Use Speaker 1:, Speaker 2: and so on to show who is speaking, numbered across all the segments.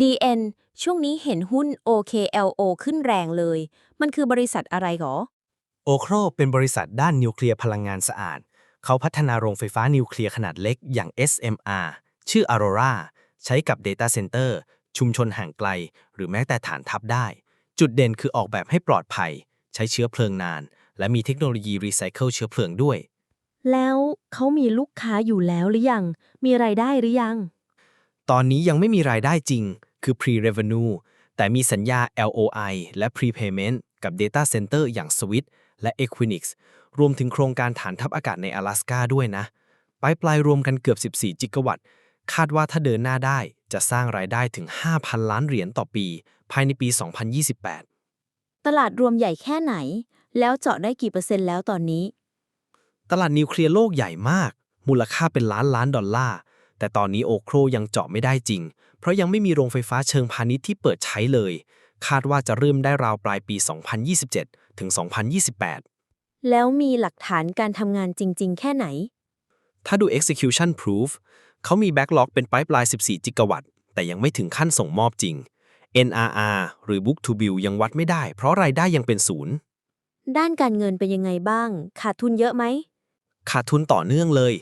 Speaker 1: DN ช่วงนี้เห็นหุ้น OKLO ขึ้นแรงเลย มันคือบริษัทอะไรหรอ
Speaker 2: โอโครเป็นบริษัทด้านนิวเคลียร์พลังงานสะอาด เขาพัฒนาโรงไฟฟ้านิวเคลียร์ขนาดเล็กอย่าง SMR ชื่อ Aurora ใช้กับ Data Center ชุมชนห่างไกล หรือแม้แต่ฐานทัพได้ จุดเด่นคือออกแบบให้ปลอดภัย ใช้เชื้อเพลิงนาน และมีเทคโนโลยีรีไซเคิลเชื้อเพลิงด้วย
Speaker 1: แล้วเขามีลูกค้าอยู่แล้วหรือยัง มีรายได้หรือยัง
Speaker 2: ตอนนี้ยังไม่มีรายได้จริง คือ pre-revenue แต่มีสัญญา LOI และ prepayment กับ data center อย่าง Switch และ Equinix รวมถึงโครงการฐานทัพอากาศใน阿拉สกาด้วยนะไปปลายรวมกันเกือบ 14 จิกะวัตต์ คาดว่าถ้าเดินหน้าได้จะสร้างรายได้ถึง 5,000 ล้านเหรียญต่อปี ภายในปี 2028
Speaker 1: ตลาดรวมใหญ่แค่ไหน แล้วเจาะได้กี่เปอร์เซ็นต์แล้วตอนนี้
Speaker 2: ตลาดนิวเคลียร์โลกใหญ่มาก มูลค่าเป็นล้านล้านดอลลาร์ แต่ตอนนี้โอโครยังเจาะไม่ได้จริง เพราะยังไม่มีโรงไฟฟ้าเชิงพาณิชย์ที่เปิดใช้เลย คาดว่าจะเริ่มได้ราวปลายปี 2027 ถึง 2028
Speaker 1: แล้วมีหลักฐานการทำงานจริง ๆ แค่ไหน
Speaker 2: ถ้าดู execution proof เขามี backlog เป็น pipeline 14 จิกะวัตต์ แต่ยังไม่ถึงขั้นส่งมอบจริง NRR หรือ book to bill ยังวัดไม่ได้ เพราะรายได้ยังเป็นศูนย์
Speaker 1: ด้านการเงินเป็นยังไงบ้าง ขาดทุนเยอะไหม
Speaker 2: ขาดทุนต่อเนื่องเลย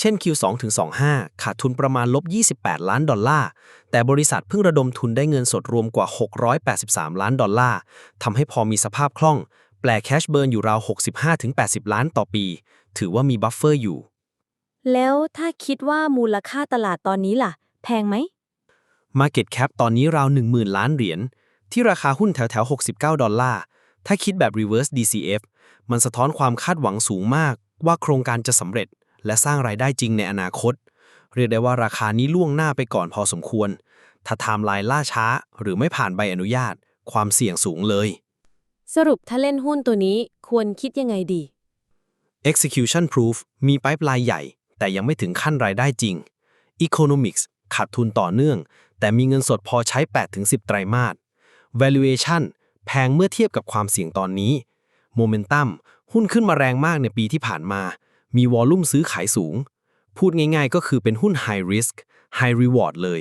Speaker 2: เช่น Q2 ถึง 25 ขาดทุนประมาณลบ 28 ล้านดอลลาร์ แต่บริษัทเพิ่งระดมทุนได้เงินสดรวมกว่า 683 ล้านดอลลาร์ ทำให้พอมีสภาพคล่อง แปลแคชเบิร์นอยู่ราว 65ถึง80 ล้านต่อปี ถือว่ามีบัฟเฟอร์อยู่
Speaker 1: แล้วถ้าคิดว่ามูลค่าตลาดตอนนี้ล่ะ แพงไหม
Speaker 2: Market Cap ตอนนี้ราว 10,000 ล้านเหรียญ ที่ราคาหุ้นแถวๆ69 ดอลลาร์ ถ้าคิดแบบ reverse DCF มันสะท้อนความคาดหวังสูงมาก ว่าโครงการจะสำเร็จ และสร้างรายได้จริงในอนาคต เรียกได้ว่าราคานี้ล่วงหน้าไปก่อนพอสมควร ถ้าไทม์ไลน์ล่าช้า หรือไม่ผ่านใบอนุญาต ความเสี่ยงสูงเลย
Speaker 1: สรุปถ้าเล่นหุ้นตัวนี้ควรคิดยังไงดี
Speaker 2: execution proof มี pipeline ใหญ่ แต่ยังไม่ถึงขั้นรายได้จริง economics ขาดทุนต่อเนื่อง แต่มีเงินสดพอใช้ 8-10 ไตรมาส valuation แพงเมื่อเทียบกับความเสี่ยงตอนนี้ โมเมนตัมหุ้นขึ้นมาแรงมากในปีที่ผ่านมา มีวอลลุ่มซื้อขายสูง พูดง่ายๆ ก็คือเป็นหุ้น high risk high reward เลย